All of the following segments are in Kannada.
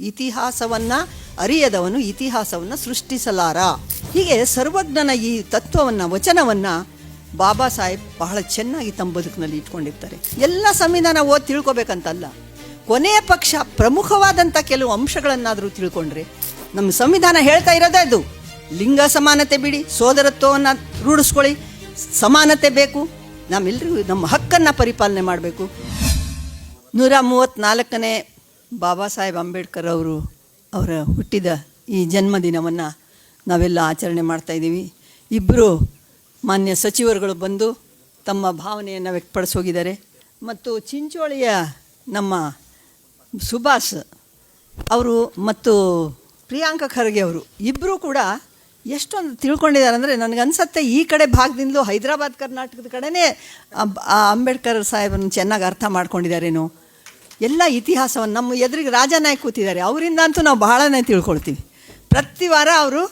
ಇತಿಹಾಸವನ್ನ, ಅರಿಯದವನು ಇತಿಹಾಸವನ್ನು ಸೃಷ್ಟಿಸಲಾರ. ಹೀಗೆ ಸರ್ವಜ್ಞನ ಈ ತತ್ವವನ್ನ, ವಚನವನ್ನ ಬಾಬಾ ಸಾಹೇಬ್ ಬಹಳ ಚೆನ್ನಾಗಿ ತಮ್ಮ ಬದುಕಿನಲ್ಲಿ ಇಟ್ಕೊಂಡಿರ್ತಾರೆ. ಎಲ್ಲ ಸಂವಿಧಾನ ಓದಿ ತಿಳ್ಕೊಬೇಕಂತಲ್ಲ. ಕೊನೆಯ ಪಕ್ಷ ಪ್ರಮುಖವಾದಂಥ ಕೆಲವು ಅಂಶಗಳನ್ನಾದರೂ ತಿಳ್ಕೊಂಡ್ರೆ, ನಮ್ಮ ಸಂವಿಧಾನ ಹೇಳ್ತಾ ಇರೋದೇ ಅದು. ಲಿಂಗ ಸಮಾನತೆ ಬಿಡಿ, ಸೋದರತ್ವವನ್ನು ರೂಢಿಸ್ಕೊಳ್ಳಿ, ಸಮಾನತೆ ಬೇಕು. ನಮ್ಮೆಲ್ಲರಿಗೂ ನಮ್ಮ ಹಕ್ಕನ್ನು ಪರಿಪಾಲನೆ ಮಾಡಬೇಕು. ನೂರ ಮೂವತ್ತ್ನಾಲ್ಕನೇ ಬಾಬಾ ಸಾಹೇಬ್ ಅಂಬೇಡ್ಕರ್ ಅವರು ಅವರ ಹುಟ್ಟಿದ ಈ ಜನ್ಮದಿನವನ್ನು ನಾವೆಲ್ಲ ಆಚರಣೆ ಮಾಡ್ತಾ ಇದ್ದೀವಿ. ಇಬ್ಬರು ಮಾನ್ಯ ಸಚಿವರುಗಳು ಬಂದು ತಮ್ಮ ಭಾವನೆಯನ್ನು ವ್ಯಕ್ತಪಡಿಸೋಗಿದ್ದಾರೆ. ಮತ್ತು ಚಿಂಚೋಳಿಯ ನಮ್ಮ ಸುಭಾಷ್ ಅವರು ಮತ್ತು ಪ್ರಿಯಾಂಕ ಖರ್ಗೆ ಅವರು ಇಬ್ಬರೂ ಕೂಡ ಎಷ್ಟೊಂದು ತಿಳ್ಕೊಂಡಿದ್ದಾರೆ ಅಂದರೆ ನನಗನ್ಸತ್ತೆ ಈ ಕಡೆ ಭಾಗದಿಂದಲೂ ಹೈದರಾಬಾದ್ ಕರ್ನಾಟಕದ ಕಡೆನೇ ಅಂಬೇಡ್ಕರ್ ಸಾಹೇಬನ್ನು ಚೆನ್ನಾಗಿ ಅರ್ಥ ಮಾಡ್ಕೊಂಡಿದ್ದಾರೇನೋ. ಎಲ್ಲ ಇತಿಹಾಸವನ್ನು ನಮ್ಮ ಎದುರಿಗೆ ರಾಜನಾಯ್ ಕೂತಿದ್ದಾರೆ. ಅವರಿಂದ ಅಂತೂ ನಾವು ಬಹಳನೇ ತಿಳ್ಕೊಳ್ತೀವಿ. ಪ್ರತಿ ವಾರ ಅವರು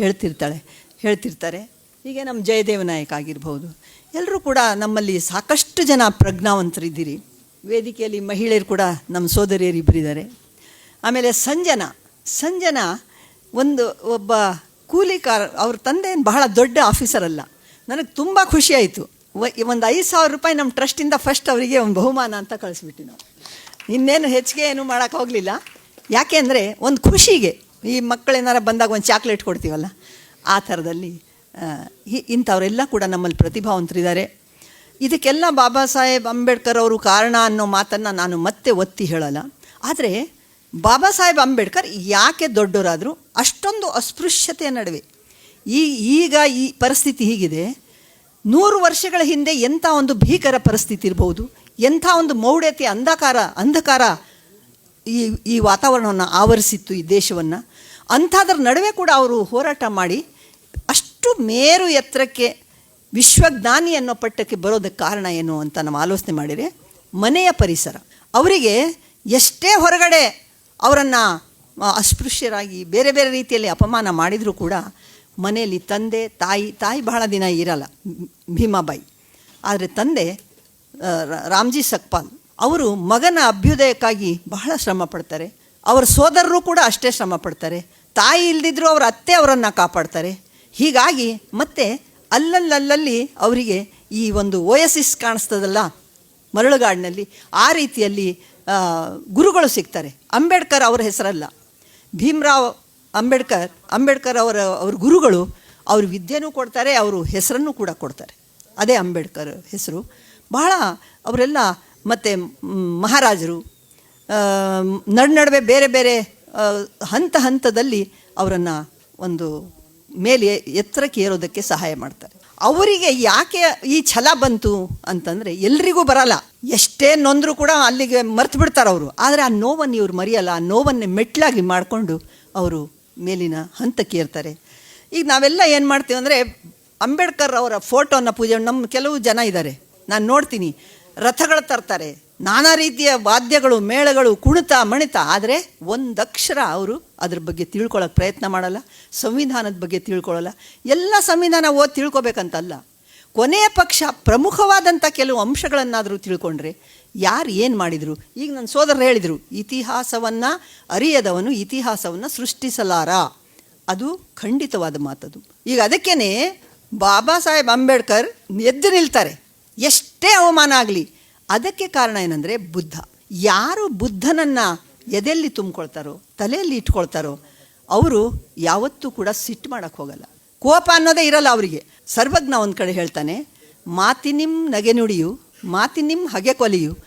ಹೇಳ್ತಿರ್ತಾಳೆ, ಹೇಳ್ತಿರ್ತಾರೆ. ಹೀಗೆ ನಮ್ಮ ಜಯದೇವ ನಾಯಕ್ ಆಗಿರ್ಬೋದು. ಎಲ್ಲರೂ ಕೂಡ ನಮ್ಮಲ್ಲಿ ಸಾಕಷ್ಟು ಜನ ಪ್ರಜ್ಞಾವಂತರಿದ್ದೀರಿ. ವೇದಿಕೆಯಲ್ಲಿ ಮಹಿಳೆಯರು ಕೂಡ ನಮ್ಮ ಸೋದರಿಯರು ಇಬ್ಬರಿದ್ದಾರೆ. ಆಮೇಲೆ ಸಂಜನಾ ಸಂಜನಾ ಒಂದು ಒಬ್ಬ ಕೂಲಿಕಾರ ಅವ್ರ ತಂದೆ ಬಹಳ ದೊಡ್ಡ ಆಫೀಸರ್ ಅಲ್ಲ. ನನಗೆ ತುಂಬ ಖುಷಿ ಆಯಿತು. ಒಂದು ಐದು ಸಾವಿರ ರೂಪಾಯಿ ನಮ್ಮ ಟ್ರಸ್ಟಿಂದ ಫಸ್ಟ್ ಅವರಿಗೆ ಒಂದು ಬಹುಮಾನ ಅಂತ ಕಳಿಸ್ಬಿಟ್ಟು ನಾವು. ಇನ್ನೇನು ಹೆಚ್ಚಿಗೆ ಏನು ಮಾಡೋಕ್ಕೆ ಹೋಗಲಿಲ್ಲ. ಯಾಕೆ ಅಂದರೆ ಒಂದು ಖುಷಿಗೆ ಈ ಮಕ್ಕಳೇನಾರ ಬಂದಾಗ ಒಂದು ಚಾಕ್ಲೇಟ್ ಕೊಡ್ತೀವಲ್ಲ, ಆ ಥರದಲ್ಲಿ ಇಂಥವರೆಲ್ಲ ಕೂಡ ನಮ್ಮಲ್ಲಿ ಪ್ರತಿಭಾವಂತರಿದ್ದಾರೆ. ಇದಕ್ಕೆಲ್ಲ ಬಾಬಾ ಸಾಹೇಬ್ ಅಂಬೇಡ್ಕರ್ ಅವರು ಕಾರಣ ಅನ್ನೋ ಮಾತನ್ನು ನಾನು ಮತ್ತೆ ಒತ್ತಿ ಹೇಳಲ್ಲ. ಆದರೆ ಬಾಬಾ ಸಾಹೇಬ್ ಅಂಬೇಡ್ಕರ್ ಯಾಕೆ ದೊಡ್ಡವರಾದರು ಅಷ್ಟೊಂದು ಅಸ್ಪೃಶ್ಯತೆಯ ನಡುವೆ. ಈ, ಈಗ ಈ ಪರಿಸ್ಥಿತಿ ಹೀಗಿದೆ. ನೂರು ವರ್ಷಗಳ ಹಿಂದೆ ಎಂಥ ಒಂದು ಭೀಕರ ಪರಿಸ್ಥಿತಿ ಇರ್ಬೋದು ಎಂಥ ಒಂದು ಮೌಢ್ಯತೆ, ಅಂಧಕಾರ ಅಂಧಕಾರ ಈ ಈ ವಾತಾವರಣವನ್ನು ಆವರಿಸಿತ್ತು ಈ ದೇಶವನ್ನು. ಅಂಥದ್ರ ನಡುವೆ ಕೂಡ ಅವರು ಹೋರಾಟ ಮಾಡಿ ಅಷ್ಟು ಮೇರು ಎತ್ತರಕ್ಕೆ ವಿಶ್ವಜ್ಞಾನಿ ಅನ್ನೋ ಪಟ್ಟಕ್ಕೆ ಬರೋದಕ್ಕೆ ಕಾರಣ ಏನು ಅಂತ ನಾವು ಆಲೋಚನೆ ಮಾಡಿದರೆ ಮನೆಯ ಪರಿಸರ. ಅವರಿಗೆ ಎಷ್ಟೇ ಹೊರಗಡೆ ಅವರನ್ನು ಅಸ್ಪೃಶ್ಯರಾಗಿ ಬೇರೆ ಬೇರೆ ರೀತಿಯಲ್ಲಿ ಅಪಮಾನ ಮಾಡಿದರೂ ಕೂಡ ಮನೆಯಲ್ಲಿ ತಂದೆ, ತಾಯಿ ತಾಯಿ ಬಹಳ ದಿನ ಇರಲ್ಲ, ಭೀಮಾಬಾಯಿ. ಆದರೆ ತಂದೆ ರಾಮ್ಜಿ ಸಕ್ಪಾಲ್, ಅವರು ಮಗನ ಅಭ್ಯುದಯಕ್ಕಾಗಿ ಬಹಳ ಶ್ರಮ ಪಡ್ತಾರೆ. ಅವರ ಸೋದರರು ಕೂಡ ಅಷ್ಟೇ ಶ್ರಮ ಪಡ್ತಾರೆ. ತಾಯಿ ಇಲ್ದಿದ್ರೂ ಅವರ ಅತ್ತೆ ಅವರನ್ನು ಕಾಪಾಡ್ತಾರೆ. ಹೀಗಾಗಿ ಮತ್ತೆ ಅಲ್ಲಲ್ಲಲ್ಲಿ ಅವರಿಗೆ ಈ ಒಂದು ಓಯಸಿಸ್ ಕಾಣಿಸ್ತದಲ್ಲ ಮರಳುಗಾಡಿನಲ್ಲಿ, ಆ ರೀತಿಯಲ್ಲಿ ಗುರುಗಳು ಸಿಗ್ತಾರೆ. ಅಂಬೇಡ್ಕರ್ ಅವರ ಹೆಸರಲ್ಲ. ಭೀಮ್ರಾವ್ ಅಂಬೇಡ್ಕರ್ ಅಂಬೇಡ್ಕರ್ ಅವರ, ಅವ್ರ ಗುರುಗಳು ಅವ್ರ ವಿದ್ಯೆನೂ ಕೊಡ್ತಾರೆ, ಅವರು ಹೆಸರನ್ನು ಕೂಡ ಕೊಡ್ತಾರೆ. ಅದೇ ಅಂಬೇಡ್ಕರ್ ಹೆಸರು. ಬಹಳ ಅವರೆಲ್ಲ ಮತ್ತು ಮಹಾರಾಜರು ನಡು ನಡುವೆ ಬೇರೆ ಬೇರೆ ಹಂತ ಹಂತದಲ್ಲಿ ಅವರನ್ನು ಒಂದು ಮೇಲೆ ಎತ್ತರಕ್ಕೆ ಏರೋದಕ್ಕೆ ಸಹಾಯ ಮಾಡ್ತಾರೆ. ಅವರಿಗೆ ಯಾಕೆ ಈ ಛಲ ಬಂತು ಅಂತಂದರೆ ಎಲ್ರಿಗೂ ಬರಲ್ಲ. ಎಷ್ಟೇ ನೊಂದರೂ ಕೂಡ ಅಲ್ಲಿಗೆ ಮರ್ತು ಬಿಡ್ತಾರೆ ಅವರು. ಆದರೆ ಆ ನೋವನ್ನು ಇವರು ಮರೆಯಲ್ಲ. ಆ ನೋವನ್ನೇ ಮೆಟ್ಲಾಗಿ ಮಾಡಿಕೊಂಡು ಅವರು ಮೇಲಿನ ಹಂತಕ್ಕೆ ಏರ್ತಾರೆ. ಈಗ ನಾವೆಲ್ಲ ಏನು ಮಾಡ್ತೀವಿ ಅಂದರೆ ಅಂಬೇಡ್ಕರ್ ಅವರ ಫೋಟೋನ ಪೂಜೆ, ನಮ್ಮ ಕೆಲವು ಜನ ಇದ್ದಾರೆ. ನಾನು ನೋಡ್ತೀನಿ. ರಥಗಳು ತರ್ತಾರೆ. ನಾನಾ ರೀತಿಯ ವಾದ್ಯಗಳು, ಮೇಳಗಳು ಕುಣಿತ ಮಣಿತ, ಆದರೆ ಒಂದಕ್ಷರ ಅವರು ಅದ್ರ ಬಗ್ಗೆ ತಿಳ್ಕೊಳ್ಳೋಕೆ ಪ್ರಯತ್ನ ಮಾಡಲ್ಲ, ಸಂವಿಧಾನದ ಬಗ್ಗೆ ತಿಳ್ಕೊಳ್ಳಲ್ಲ ಎಲ್ಲ ಸಂವಿಧಾನ ಓದಿ ತಿಳ್ಕೊಬೇಕಂತಲ್ಲ. ಕೊನೆಯ ಪಕ್ಷ ಪ್ರಮುಖವಾದಂಥ ಕೆಲವು ಅಂಶಗಳನ್ನಾದರೂ ತಿಳ್ಕೊಂಡ್ರೆ ಯಾರು ಏನು ಮಾಡಿದರು? ಈಗ ನನ್ನ ಸೋದರರು ಹೇಳಿದರು, ಇತಿಹಾಸವನ್ನು ಅರಿಯದವನು ಇತಿಹಾಸವನ್ನು ಸೃಷ್ಟಿಸಲಾರ. ಅದು ಖಂಡಿತವಾದ ಮಾತದು. ಈಗ ಅದಕ್ಕೇ ಬಾಬಾ ಸಾಹೇಬ್ ಅಂಬೇಡ್ಕರ್ ಎದ್ದು ನಿಲ್ತಾರೆ. ಎಷ್ಟೇ ಅವಮಾನ ಆಗಲಿ, ಅದಕ್ಕೆ ಕಾರಣ ಏನಂದರೆ ಬುದ್ಧ. ಯಾರು ಬುದ್ಧನನ್ನು ಎದೆಯಲ್ಲಿ ತುಂಬಿಕೊಳ್ತಾರೋ, ತಲೆಯಲ್ಲಿ ಇಟ್ಕೊಳ್ತಾರೋ, ಅವರು ಯಾವತ್ತೂ ಕೂಡ ಸಿಟ್ಟು ಮಾಡೋಕ್ಕೆ ಹೋಗಲ್ಲ. ಕೋಪ ಅನ್ನೋದೇ ಇರಲ್ಲ ಅವರಿಗೆ. ಸರ್ವಜ್ಞ ಒಂದು ಕಡೆ ಹೇಳ್ತಾನೆ, ಮಾತಿನಿಂ ನಗೆನುಡಿಯು ಮಾತಿನಿಂ ಹಗೆ ಕೊಲೆಯು,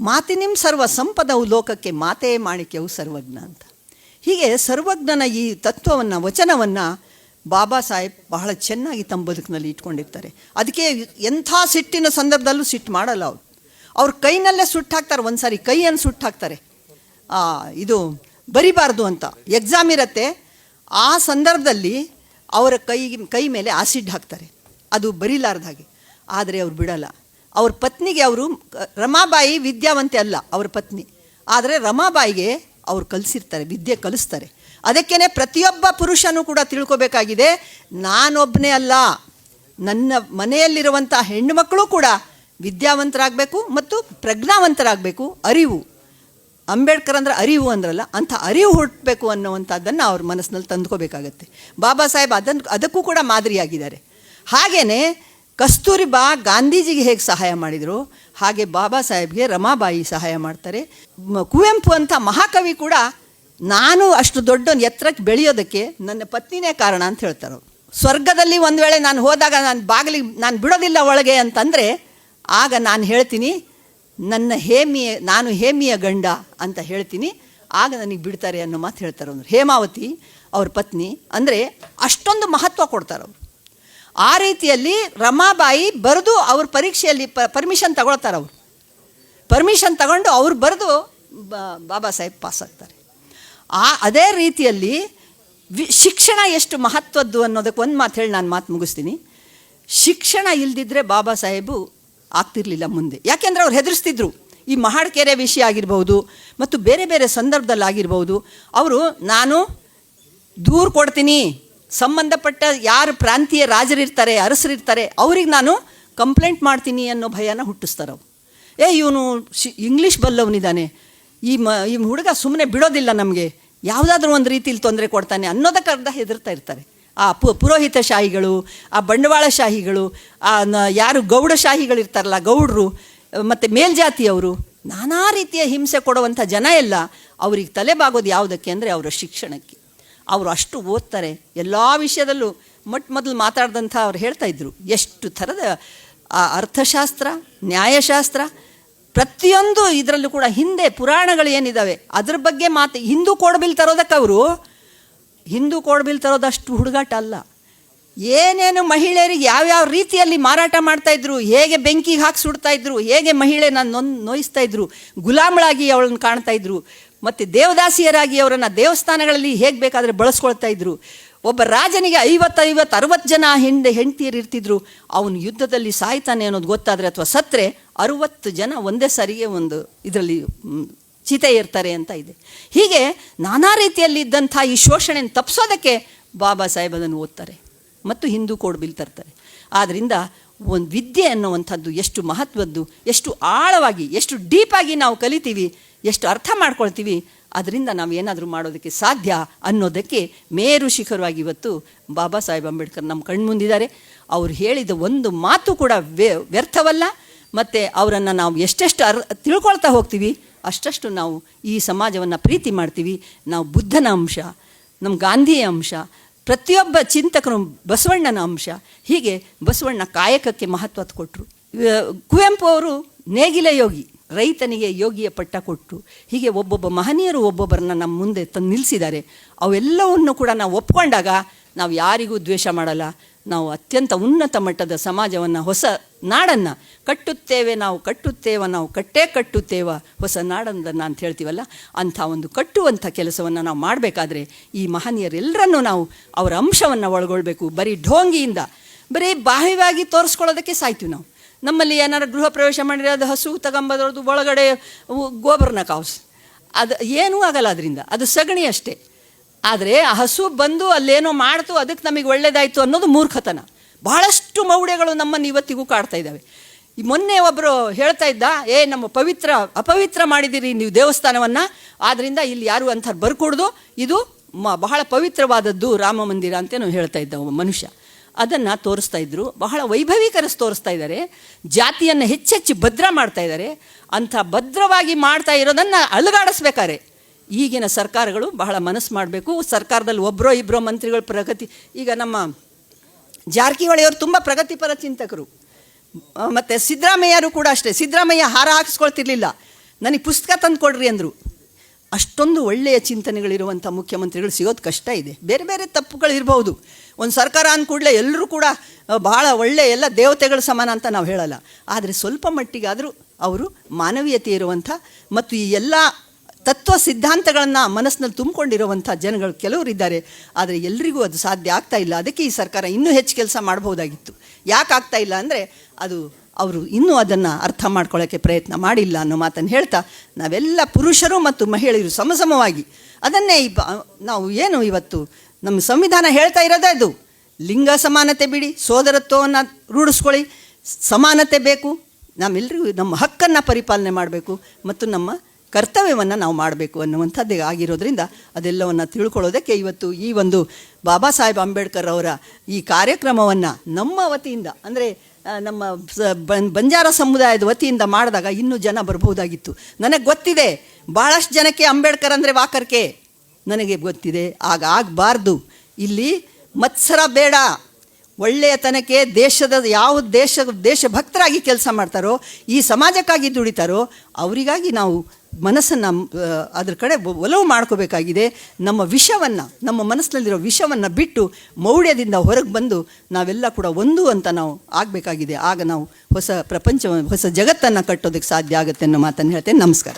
ಮಾತಿನಿಂ ಸರ್ವ ಸಂಪದವು ಲೋಕಕ್ಕೆ ಮಾತೇ ಮಾಣಿಕ್ಯವು ಸರ್ವಜ್ಞ ಅಂತ. ಹೀಗೆ ಸರ್ವಜ್ಞನ ಈ ತತ್ವವನ್ನು, ವಚನವನ್ನು ಬಾಬಾ ಸಾಹೇಬ್ ಬಹಳ ಚೆನ್ನಾಗಿ ತಮ್ಮ ಬದುಕಿನಲ್ಲಿ ಇಟ್ಕೊಂಡಿರ್ತಾರೆ. ಅದಕ್ಕೆ ಎಂಥ ಸಿಟ್ಟಿನ ಸಂದರ್ಭದಲ್ಲೂ ಸಿಟ್ಟು ಮಾಡಲ್ಲ ಅವರು. ಅವ್ರ ಕೈನಲ್ಲೇ ಸುಟ್ಟು ಹಾಕ್ತಾರೆ ಒಂದು ಸಾರಿ ಕೈಯನ್ನು ಸುಟ್ಟು ಹಾಕ್ತಾರೆ. ಇದು ಬರಿಬಾರ್ದು ಅಂತ. ಎಕ್ಸಾಮ್ ಇರತ್ತೆ, ಆ ಸಂದರ್ಭದಲ್ಲಿ ಅವರ ಕೈ ಕೈ ಮೇಲೆ ಆಸಿಡ್ ಹಾಕ್ತಾರೆ. ಅದು ಬರಿಲಾರ್ದ ಹಾಗೆ. ಆದರೆ ಅವ್ರು ಬಿಡಲ್ಲ. ಅವ್ರ ಪತ್ನಿಗೆ ಅವರು ರಮಾಬಾಯಿ ವಿದ್ಯಾವಂತೆ ಅಲ್ಲ, ಅವ್ರ ಪತ್ನಿ. ಆದರೆ ರಮಾಬಾಯಿಗೆ ಅವ್ರು ಕಲಿಸಿರ್ತಾರೆ, ವಿದ್ಯೆ ಕಲಿಸ್ತಾರೆ. ಅದಕ್ಕೇ ಪ್ರತಿಯೊಬ್ಬ ಪುರುಷನೂ ಕೂಡ ತಿಳ್ಕೊಬೇಕಾಗಿದೆ ನಾನೊಬ್ಬನೇ ಅಲ್ಲ. ನನ್ನ ಮನೆಯಲ್ಲಿರುವಂಥ ಹೆಣ್ಣುಮಕ್ಕಳು ಕೂಡ ವಿದ್ಯಾವಂತರಾಗಬೇಕು ಮತ್ತು ಪ್ರಜ್ಞಾವಂತರಾಗಬೇಕು, ಅರಿವು. ಅಂಬೇಡ್ಕರ್ ಅಂದ್ರೆ ಅರಿವು ಅಂದ್ರಲ್ಲ, ಅಂಥ ಅರಿವು ಹುಟ್ಟಬೇಕು ಅನ್ನುವಂಥದ್ದನ್ನು ಅವ್ರ ಮನಸ್ಸಿನಲ್ಲಿ ತಂದ್ಕೋಬೇಕಾಗತ್ತೆ. ಬಾಬಾ ಸಾಹೇಬ್ ಅದನ್ನು ಅದಕ್ಕೂ ಕೂಡ ಮಾದರಿಯಾಗಿದ್ದಾರೆ. ಹಾಗೆಯೇ ಕಸ್ತೂರಿಬಾ ಗಾಂಧೀಜಿಗೆ ಹೇಗೆ ಸಹಾಯ ಮಾಡಿದರು? ಹಾಗೆ ಬಾಬಾ ಸಾಹೇಬ್ಗೆ ರಮಾಬಾಯಿ ಸಹಾಯ ಮಾಡ್ತಾರೆ. ಕುವೆಂಪು ಅಂತ ಮಹಾಕವಿ ಕೂಡ ನಾನು ಅಷ್ಟು ದೊಡ್ಡ ಎತ್ತರಕ್ಕೆ ಬೆಳೆಯೋದಕ್ಕೆ ನನ್ನ ಪತ್ನಿನೇ ಕಾರಣ ಅಂತ ಹೇಳ್ತಾರೆ. ಸ್ವರ್ಗದಲ್ಲಿ ಒಂದು ವೇಳೆ ನಾನು ಹೋದಾಗ ನಾನು ಬಾಗಿಲಿಗೆ, ನಾನು ಬಿಡೋದಿಲ್ಲ ಒಳಗೆ ಅಂತಂದರೆ ಆಗ ನಾನು ಹೇಳ್ತೀನಿ, ನನ್ನ ಹೇಮಿಯ, ನಾನು ಹೇಮಿಯ ಗಂಡ ಅಂತ ಹೇಳ್ತೀನಿ, ಆಗ ನನಗೆ ಬಿಡ್ತಾರೆ ಅನ್ನೋ ಮಾತು ಹೇಳ್ತಾರೆ ಅವರು. ಹೇಮಾವತಿ ಅವ್ರ ಪತ್ನಿ ಅಂದರೆ ಅಷ್ಟೊಂದು ಮಹತ್ವ ಕೊಡ್ತಾರೆ ಅವರು. ಆ ರೀತಿಯಲ್ಲಿ ರಮಾಬಾಯಿ ಬರೆದು ಅವ್ರ ಪರೀಕ್ಷೆಯಲ್ಲಿ ಪ ಪರ್ಮಿಷನ್ ತಗೊಳ್ತಾರೆ ಅವರು. ಪರ್ಮಿಷನ್ ತಗೊಂಡು ಅವ್ರು ಬರೆದು ಬಾಬಾ ಸಾಹೇಬ್ ಪಾಸ್ ಆಗ್ತಾರೆ. ಆ, ಅದೇ ರೀತಿಯಲ್ಲಿ ವಿ, ಶಿಕ್ಷಣ ಎಷ್ಟು ಮಹತ್ವದ್ದು ಅನ್ನೋದಕ್ಕೆ ಒಂದು ಮಾತು ಹೇಳಿ ನಾನು ಮಾತು ಮುಗಿಸ್ತೀನಿ. ಶಿಕ್ಷಣ ಇಲ್ದಿದ್ರೆ ಬಾಬಾ ಸಾಹೇಬು ಆಗ್ತಿರ್ಲಿಲ್ಲ ಮುಂದೆ. ಯಾಕೆಂದರೆ ಅವ್ರು ಹೆದರಿಸ್ತಿದ್ರು. ಈ ಮಹಾಡ್ಕೆರೆ ವಿಷಯ ಆಗಿರ್ಬೋದು ಮತ್ತು ಬೇರೆ ಬೇರೆ ಸಂದರ್ಭದಲ್ಲಿ ಆಗಿರ್ಬೋದು, ಅವರು ನಾನು ದೂರು ಕೊಡ್ತೀನಿ ಸಂಬಂಧಪಟ್ಟ ಯಾರು ಪ್ರಾಂತೀಯ ರಾಜರಿರ್ತಾರೆ, ಅರಸರಿರ್ತಾರೆ, ಅವ್ರಿಗೆ ನಾನು ಕಂಪ್ಲೇಂಟ್ ಮಾಡ್ತೀನಿ ಅನ್ನೋ ಭಯನ ಹುಟ್ಟಿಸ್ತಾರೆ ಅವ್ರು. ಏ, ಇವನು ಶಿ ಇಂಗ್ಲೀಷ್ ಬಲ್ಲವನಿದ್ದಾನೆ ಈ ಮ, ಈ ಹುಡುಗ ಸುಮ್ಮನೆ ಬಿಡೋದಿಲ್ಲ ನಮಗೆ. ಯಾವುದಾದ್ರೂ ಒಂದು ರೀತಿಯಲ್ಲಿ ತೊಂದರೆ ಕೊಡ್ತಾನೆ ಅನ್ನೋದಕ್ಕೆ ಅರ್ಧ ಹೆದರ್ತಾ ಇರ್ತಾರೆ. ಆ ಪು ಪುರೋಹಿತಶಾಹಿಗಳು ಆ ಬಂಡವಾಳಶಾಹಿಗಳು ಆ ಯಾರು ಗೌಡಶಾಹಿಗಳಿರ್ತಾರಲ್ಲ ಗೌಡರು, ಮತ್ತು ಮೇಲ್ಜಾತಿಯವರು, ನಾನಾ ರೀತಿಯ ಹಿಂಸೆ ಕೊಡುವಂಥ ಜನ ಎಲ್ಲ ಅವ್ರಿಗೆ ತಲೆಬಾಗೋದು ಯಾವುದಕ್ಕೆ ಅಂದರೆ ಅವರ ಶಿಕ್ಷಣಕ್ಕೆ. ಅವರು ಅಷ್ಟು ಓದ್ತಾರೆ. ಎಲ್ಲ ವಿಷಯದಲ್ಲೂ ಮೊಟ್ಟ ಮೊದಲು ಮಾತಾಡ್ದಂಥ ಅವ್ರು ಹೇಳ್ತಾ ಇದ್ರು. ಎಷ್ಟು ಥರದ ಅರ್ಥಶಾಸ್ತ್ರ, ನ್ಯಾಯಶಾಸ್ತ್ರ, ಪ್ರತಿಯೊಂದು ಇದರಲ್ಲೂ ಕೂಡ ಹಿಂದೆ ಪುರಾಣಗಳು ಏನಿದ್ದಾವೆ ಅದ್ರ ಬಗ್ಗೆ ಮಾತು, ಹಿಂದೂ ಕೋಡ್ಬಿಲ್ ತರೋದಕ್ಕೆ ಅವರು, ಹಿಂದೂ ಕೋಡ್ಬಿಲ್ ತರೋದಷ್ಟು ಹುಡುಗಾಟ ಅಲ್ಲ. ಏನೇನು ಮಹಿಳೆಯರಿಗೆ ಯಾವ್ಯಾವ ರೀತಿಯಲ್ಲಿ ಮಾರಾಟ ಮಾಡ್ತಾಯಿದ್ರು ಹೇಗೆ ಬೆಂಕಿಗೆ ಹಾಕಿ ಸುಡ್ತಾ ಇದ್ರು, ಹೇಗೆ ನಾನು ನೊಂದು ನೋಯಿಸ್ತಾ ಇದ್ರು, ಗುಲಾಮಳಾಗಿ ಅವಳನ್ನು ಕಾಣ್ತಾ ಇದ್ರು ಮತ್ತು ದೇವದಾಸಿಯರಾಗಿ ಅವರನ್ನು ದೇವಸ್ಥಾನಗಳಲ್ಲಿ ಹೇಗೆ ಬೇಕಾದರೆ ಬಳಸ್ಕೊಳ್ತಾ ಇದ್ರು. ಒಬ್ಬ ರಾಜನಿಗೆ ಐವತ್ತು ಐವತ್ತು, ಅರವತ್ತು ಜನ ಹೆಂಡ, ಹೆಂಡತಿಯರು ಇರ್ತಿದ್ರು. ಅವನು ಯುದ್ಧದಲ್ಲಿ ಸಾಯ್ತಾನೆ ಅನ್ನೋದು ಗೊತ್ತಾದರೆ ಅಥವಾ ಸತ್ರೆ ಅರುವತ್ತು ಜನ ಒಂದೇ ಸಾರಿಗೆ ಒಂದು ಇದರಲ್ಲಿ ಚಿತೆ ಇರ್ತಾರೆ ಅಂತ ಇದೆ. ಹೀಗೆ ನಾನಾ ರೀತಿಯಲ್ಲಿ ಇದ್ದಂಥ ಈ ಶೋಷಣೆಯನ್ನು ತಪ್ಪಿಸೋದಕ್ಕೆ ಬಾಬಾ ಸಾಹೇಬ್ ಅದನ್ನು ಓದ್ತಾರೆ ಮತ್ತು ಹಿಂದೂ ಕೋಡ್ ಬಿಲ್ ತರ್ತಾರೆ. ಆದ್ದರಿಂದ ಒಂದು ವಿದ್ಯೆ ಅನ್ನುವಂಥದ್ದು ಎಷ್ಟು ಮಹತ್ವದ್ದು, ಎಷ್ಟು ಆಳವಾಗಿ, ಎಷ್ಟು ಡೀಪಾಗಿ ನಾವು ಕಲಿತೀವಿ ಎಷ್ಟು ಅರ್ಥ ಮಾಡ್ಕೊಳ್ತೀವಿ? ಅದರಿಂದ ನಾವು ಏನಾದರೂ ಮಾಡೋದಕ್ಕೆ ಸಾಧ್ಯ ಅನ್ನೋದಕ್ಕೆ ಮೇರು ಶಿಖರವಾಗಿ ಇವತ್ತು ಬಾಬಾ ಸಾಹೇಬ್ ಅಂಬೇಡ್ಕರ್ ನಮ್ಮ ಕಣ್ಮುಂದಿದ್ದಾರೆ. ಅವ್ರು ಹೇಳಿದ ಒಂದು ಮಾತು ಕೂಡ ವ್ಯ, ವ್ಯರ್ಥವಲ್ಲ. ಮತ್ತು ಅವರನ್ನು ನಾವು ಎಷ್ಟೆಷ್ಟು ಅರ್, ತಿಳ್ಕೊಳ್ತಾ ಹೋಗ್ತೀವಿ, ಅಷ್ಟಷ್ಟು ನಾವು ಈ ಸಮಾಜವನ್ನು ಪ್ರೀತಿ ಮಾಡ್ತೀವಿ. ನಾವು ಬುದ್ಧನ ಅಂಶ ನಮ್ಮ ಗಾಂಧಿಯ ಅಂಶ, ಪ್ರತಿಯೊಬ್ಬ ಚಿಂತಕರು ಬಸವಣ್ಣನ ಅಂಶ. ಹೀಗೆ ಬಸವಣ್ಣ ಕಾಯಕಕ್ಕೆ ಮಹತ್ವ ಕೊಟ್ಟರು ಕುವೆಂಪು ಅವರು ನೇಗಿಲ ಯೋಗಿ. ರೈತನಿಗೆ ಯೋಗಿಯ ಪಟ್ಟ ಕೊಟ್ಟು, ಹೀಗೆ ಒಬ್ಬೊಬ್ಬ ಮಹನೀಯರು ಒಬ್ಬೊಬ್ಬರನ್ನ ನಮ್ಮ ಮುಂದೆ ತಂದು ನಿಲ್ಲಿಸಿದ್ದಾರೆ ಅವೆಲ್ಲವನ್ನು ಕೂಡ ನಾವು ಒಪ್ಕೊಂಡಾಗ ನಾವು ಯಾರಿಗೂ ದ್ವೇಷ ಮಾಡಲ್ಲ. ನಾವು ಅತ್ಯಂತ ಉನ್ನತ ಮಟ್ಟದ ಸಮಾಜವನ್ನು ಹೊಸ ನಾಡನ್ನು ಕಟ್ಟುತ್ತೇವೆ, ನಾವು ಕಟ್ಟುತ್ತೇವ, ನಾವು ಕಟ್ಟೇ ಕಟ್ಟುತ್ತೇವ, ಹೊಸ ನಾಡನ್ನು ಅಂತ ಹೇಳ್ತೀವಲ್ಲ, ಅಂಥ ಒಂದು ಕಟ್ಟುವಂಥ ಕೆಲಸವನ್ನು ನಾವು ಮಾಡಬೇಕಾದ್ರೆ ಈ ಮಹನೀಯರೆಲ್ಲರನ್ನು ನಾವು ಅವರ ಅಂಶವನ್ನು ಒಳಗೊಳ್ಬೇಕು. ಬರೀ ಢೋಂಗಿಯಿಂದ, ಬರೀ ಬಾಹ್ಯವಾಗಿ ತೋರಿಸ್ಕೊಳ್ಳೋದಕ್ಕೆ ಸಾಯ್ತೀವಿ ನಾವು. ನಮ್ಮಲ್ಲಿ ಏನಾರು ಗೃಹ ಪ್ರವೇಶ ಮಾಡಿದರೆ ಅದು ಹಸು ತಗೊಂಬದ್ರದ್ದು ಒಳಗಡೆ ಗೋಬರ್ನ ಕಾವ್ಸ್. ಅದು ಏನೂ ಆಗಲ್ಲ ಅದರಿಂದ. ಅದು ಸಗಣಿ ಅಷ್ಟೇ. ಆದರೆ ಆ ಹಸು ಬಂದು ಅಲ್ಲೇನೋ ಮಾಡ್ತು, ಅದಕ್ಕೆ ನಮಗೆ ಒಳ್ಳೇದಾಯಿತು ಅನ್ನೋದು ಮೂರ್ಖತನ. ಬಹಳಷ್ಟು ಮೌಢ್ಯಗಳು ನಮ್ಮನ್ನು ಇವತ್ತಿಗೂ ಕಾಡ್ತಾ ಇದ್ದಾವೆ. ಮೊನ್ನೆ ಒಬ್ಬರು ಹೇಳ್ತಾ ಇದ್ದ, ಏ, ನಮ್ಮ ಪವಿತ್ರ, ಅಪವಿತ್ರ ಮಾಡಿದ್ದೀರಿ ನೀವು ದೇವಸ್ಥಾನವನ್ನು ಆದ್ದರಿಂದ ಇಲ್ಲಿ ಯಾರು ಅಂಥ ಬರ್ಕೊಡ್ದು? ಇದು ಮ, ಬಹಳ ಪವಿತ್ರವಾದದ್ದು ರಾಮ ಮಂದಿರ ಅಂತೇನೋ ಹೇಳ್ತಾ ಇದ್ದ ಮನುಷ್ಯ. ಅದನ್ನು ತೋರಿಸ್ತಾ ಇದ್ರು. ಬಹಳ ವೈಭವೀಕರಿಸಿ ತೋರಿಸ್ತಾ ಇದ್ದಾರೆ ಜಾತಿಯನ್ನು ಹೆಚ್ಚೆಚ್ಚು ಭದ್ರ ಮಾಡ್ತಾ ಇದ್ದಾರೆ ಅಂಥ ಭದ್ರವಾಗಿ ಮಾಡ್ತಾ ಇರೋದನ್ನು ಅಲುಗಾಡಿಸ್ಬೇಕಾರೆ ಈಗಿನ ಸರ್ಕಾರಗಳು ಬಹಳ ಮನಸ್ಸು ಮಾಡಬೇಕು. ಸರ್ಕಾರದಲ್ಲಿ ಒಬ್ಬರೋ ಇಬ್ಬರೋ ಮಂತ್ರಿಗಳು ಪ್ರಗತಿ, ಈಗ ನಮ್ಮ ಜಾರಕಿಹೊಳಿಯವರು ತುಂಬ ಪ್ರಗತಿಪರ ಚಿಂತಕರು. ಮತ್ತು ಸಿದ್ದರಾಮಯ್ಯರು ಕೂಡ ಅಷ್ಟೇ. ಸಿದ್ದರಾಮಯ್ಯ ಹಾರ ಹಾಕಿಸ್ಕೊಳ್ತಿರ್ಲಿಲ್ಲ. ನನಗೆ ಪುಸ್ತಕ ತಂದು ಕೊಡ್ರಿ ಅಂದರು. ಅಷ್ಟೊಂದು ಒಳ್ಳೆಯ ಚಿಂತನೆಗಳಿರುವಂಥ ಮುಖ್ಯಮಂತ್ರಿಗಳು ಸಿಗೋದು ಕಷ್ಟ ಇದೆ. ಬೇರೆ ಬೇರೆ ತಪ್ಪುಗಳು ಇರಬಹುದು ಒಂದು ಸರ್ಕಾರ ಅಂದ ಕೂಡಲೇ ಎಲ್ಲರೂ ಕೂಡ ಭಾಳ ಒಳ್ಳೆಯ ಎಲ್ಲ ದೇವತೆಗಳ ಸಮಾನ ಅಂತ ನಾವು ಹೇಳಲ್ಲ. ಆದರೆ ಸ್ವಲ್ಪ ಮಟ್ಟಿಗಾದರೂ ಅವರು ಮಾನವೀಯತೆ ಇರುವಂಥ ಮತ್ತು ಈ ಎಲ್ಲ ತತ್ವ ಸಿದ್ಧಾಂತಗಳನ್ನು ಮನಸ್ಸಿನಲ್ಲಿ ತುಂಬಿಕೊಂಡಿರುವಂಥ ಜನಗಳು ಕೆಲವರಿದ್ದಾರೆ ಆದರೆ ಎಲ್ರಿಗೂ ಅದು ಸಾಧ್ಯ ಆಗ್ತಾ ಇಲ್ಲ. ಅದಕ್ಕೆ ಈ ಸರ್ಕಾರ ಇನ್ನೂ ಹೆಚ್ಚು ಕೆಲಸ ಮಾಡ್ಬೋದಾಗಿತ್ತು ಯಾಕೆ ಆಗ್ತಾ ಇಲ್ಲ ಅಂದರೆ ಅದು ಅವರು ಇನ್ನೂ ಅದನ್ನು ಅರ್ಥ ಮಾಡ್ಕೊಳ್ಳೋಕ್ಕೆ ಪ್ರಯತ್ನ ಮಾಡಿಲ್ಲ ಅನ್ನೋ ಮಾತನ್ನು ಹೇಳ್ತಾ, ನಾವೆಲ್ಲ ಪುರುಷರು ಮತ್ತು ಮಹಿಳೆಯರು ಸಮಸಮವಾಗಿ ಅದನ್ನೇ ಈ ನಾವು ಏನು ಇವತ್ತು ನಮ್ಮ ಸಂವಿಧಾನ ಹೇಳ್ತಾ ಇರೋದೇ ಅದು. ಲಿಂಗ ಸಮಾನತೆ ಬಿಡಿ, ಸೋದರತ್ವವನ್ನು ರೂಢಿಸ್ಕೊಳ್ಳಿ. ಸಮಾನತೆ ಬೇಕು. ನಮ್ಮೆಲ್ಲರಿಗೂ ನಮ್ಮ ಹಕ್ಕನ್ನು ಪರಿಪಾಲನೆ ಮಾಡಬೇಕು ಮತ್ತು ನಮ್ಮ ಕರ್ತವ್ಯವನ್ನು ನಾವು ಮಾಡಬೇಕು ಅನ್ನುವಂಥದ್ದೇ ಆಗಿರೋದ್ರಿಂದ ಅದೆಲ್ಲವನ್ನು ತಿಳ್ಕೊಳ್ಳೋದಕ್ಕೆ ಇವತ್ತು ಈ ಒಂದು ಬಾಬಾ ಸಾಹೇಬ್ ಅಂಬೇಡ್ಕರ್ ಅವರ ಈ ಕಾರ್ಯಕ್ರಮವನ್ನು ನಮ್ಮ ವತಿಯಿಂದ, ಅಂದರೆ ನಮ್ಮ ಬಂಜಾರ ಸಮುದಾಯದ ವತಿಯಿಂದ ಮಾಡಿದಾಗ ಇನ್ನೂ ಜನ ಬರಬಹುದಾಗಿತ್ತು. ನನಗೆ ಗೊತ್ತಿದೆ ಭಾಳಷ್ಟು ಜನಕ್ಕೆ ಅಂಬೇಡ್ಕರ್ ಅಂದರೆ ವಾಕರ್ಕೆ. ನನಗೆ ಗೊತ್ತಿದೆ. ಆಗ ಆಗಬಾರ್ದು. ಇಲ್ಲಿ ಮತ್ಸರ ಬೇಡ. ಒಳ್ಳೆಯತನಕ್ಕೆ ದೇಶದ ಯಾವ ದೇಶ, ದೇಶಭಕ್ತರಾಗಿ ಕೆಲಸ ಮಾಡ್ತಾರೋ, ಈ ಸಮಾಜಕ್ಕಾಗಿ ದುಡಿತಾರೋ, ಅವರಿಗಾಗಿ ನಾವು ಮನಸ್ಸನ್ನು ಅದ್ರ ಕಡೆ ಒಲವು ಮಾಡ್ಕೋಬೇಕಾಗಿದೆ. ನಮ್ಮ ವಿಷವನ್ನು, ನಮ್ಮ ಮನಸ್ಸಿನಲ್ಲಿರೋ ವಿಷವನ್ನು ಬಿಟ್ಟು ಮೌಢ್ಯದಿಂದ ಹೊರಗೆ ಬಂದು ನಾವೆಲ್ಲ ಕೂಡ ಒಂದು ಅಂತ ನಾವು ಆಗಬೇಕಾಗಿದೆ. ಆಗ ನಾವು ಹೊಸ ಪ್ರಪಂಚ ಹೊಸ ಜಗತ್ತನ್ನು ಕಟ್ಟೋದಕ್ಕೆ ಸಾಧ್ಯ ಆಗುತ್ತೆ ಅನ್ನೋ ಮಾತನ್ನು ಹೇಳ್ತೇನೆ. ನಮಸ್ಕಾರ.